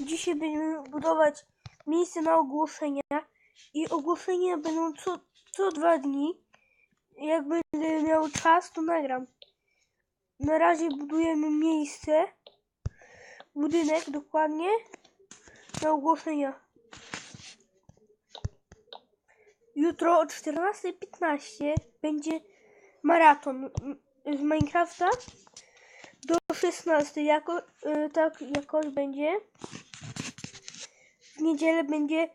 Dzisiaj będziemy budować miejsce na ogłoszenia i ogłoszenia będą co, co dwa dni. Jak będę miał czas, to nagram. Na razie budujemy miejsce, budynek dokładnie na ogłoszenia. Jutro o 14.15 będzie maraton z Minecrafta do 16. Jako, y, tak jakoś będzie. Niedzielę będzie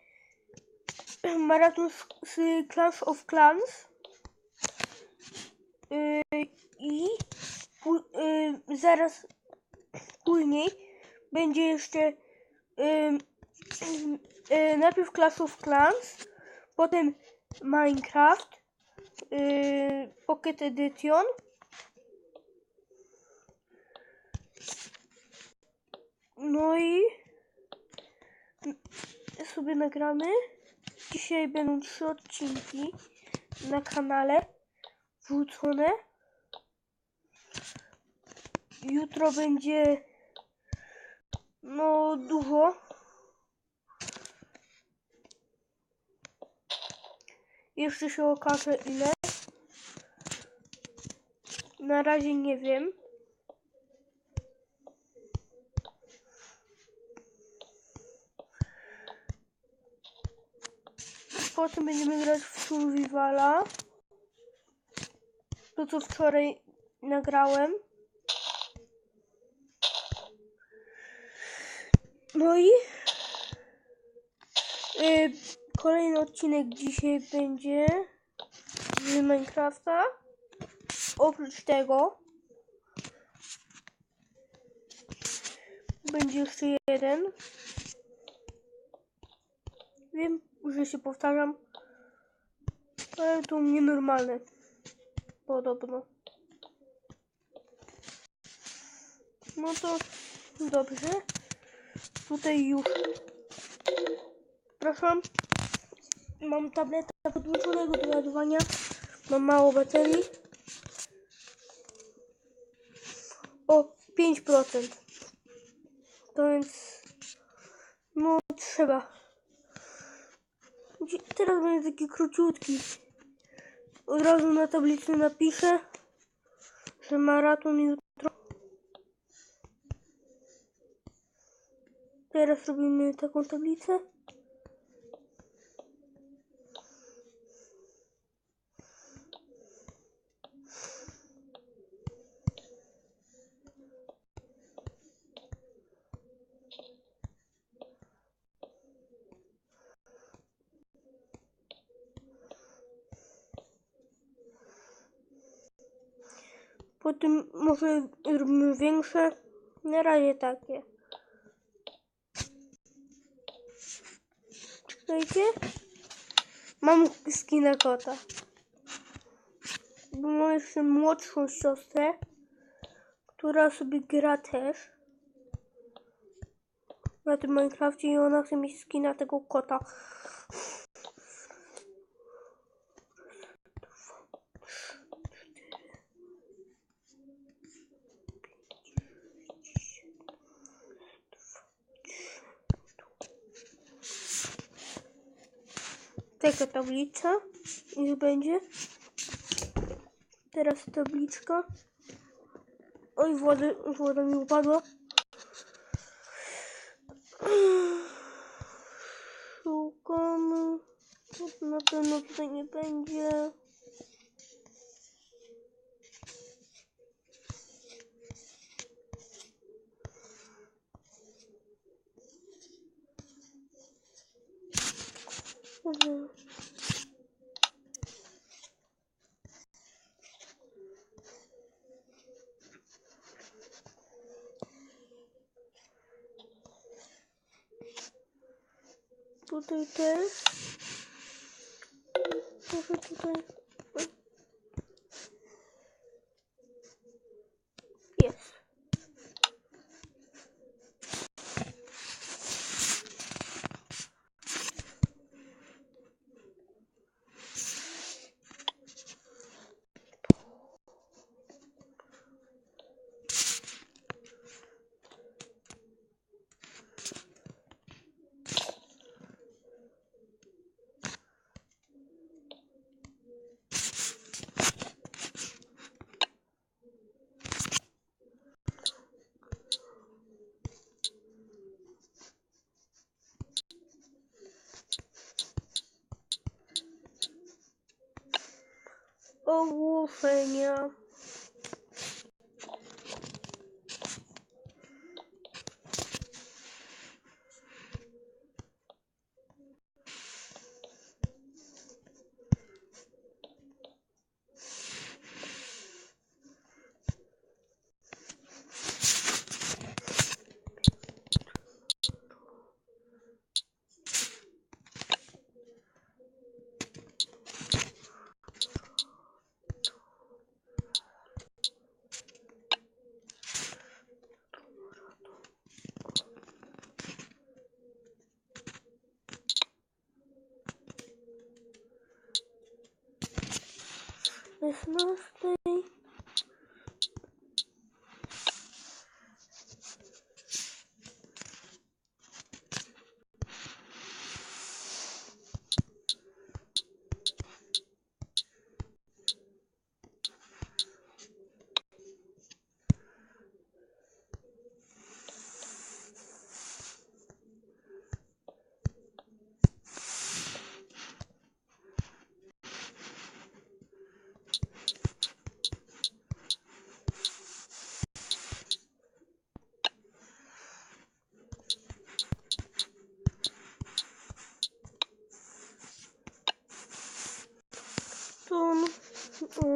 maraton z, z Clash of Clans. Y, I pu- y, zaraz później będzie jeszcze y, y, najpierw Clash of Clans, potem Minecraft, y, Pocket Edition. No i sobie nagramy. Dzisiaj będą trzy odcinki na kanale wrzucone. Jutro będzie no dużo. Jeszcze się okaże ile. Na razie nie wiem. Potem będziemy grać w Survivala. To co wczoraj nagrałem. No i y, kolejny odcinek dzisiaj będzie z Minecrafta. Oprócz tego będzie jeszcze jeden. Wiem, że się powtarzam, ale to nienormalne. Podobno. No to dobrze. Tutaj już. Przepraszam. Mam tableta podłączonego do ładowania. Mam mało baterii. O 5%. To więc. No trzeba. Teraz będzie taki króciutki. Od razu na tablicy napiszę, że maraton jutro. Teraz robimy taką tablicę. Potem może robimy większe. Na razie takie. Czekajcie. Mam skina kota. Bo mam jeszcze młodszą siostrę, która sobie gra też na tym Minecrafcie i ona chce mieć skina tego kota. Taka tablica już będzie. Teraz tabliczka. Oj, woda, woda mi upadła. Szukamy. Na pewno tutaj nie będzie. Mhm. Tutaj też. Może tutaj. Jest. Ogłoszenia. Szesnastej. Christmas To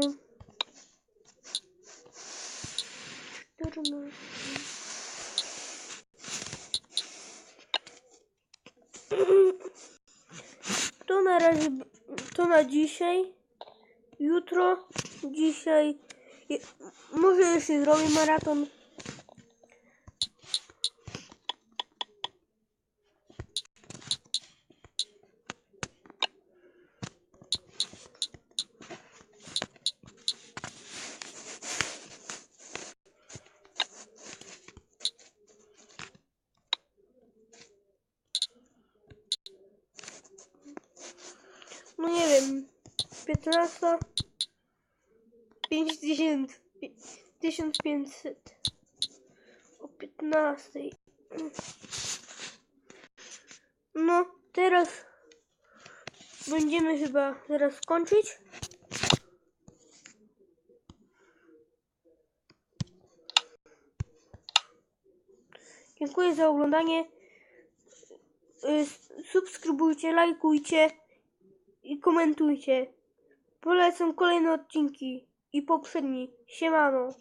na razie, to na dzisiaj. Jutro, dzisiaj. Może jeszcze zrobię maraton. No nie wiem. 15. 5000. 1500. O 15. No, teraz będziemy chyba teraz kończyć. Dziękuję za oglądanie. Y, Subskrybujcie, lajkujcie i komentujcie. Polecam kolejne odcinki i poprzedni. Siemano.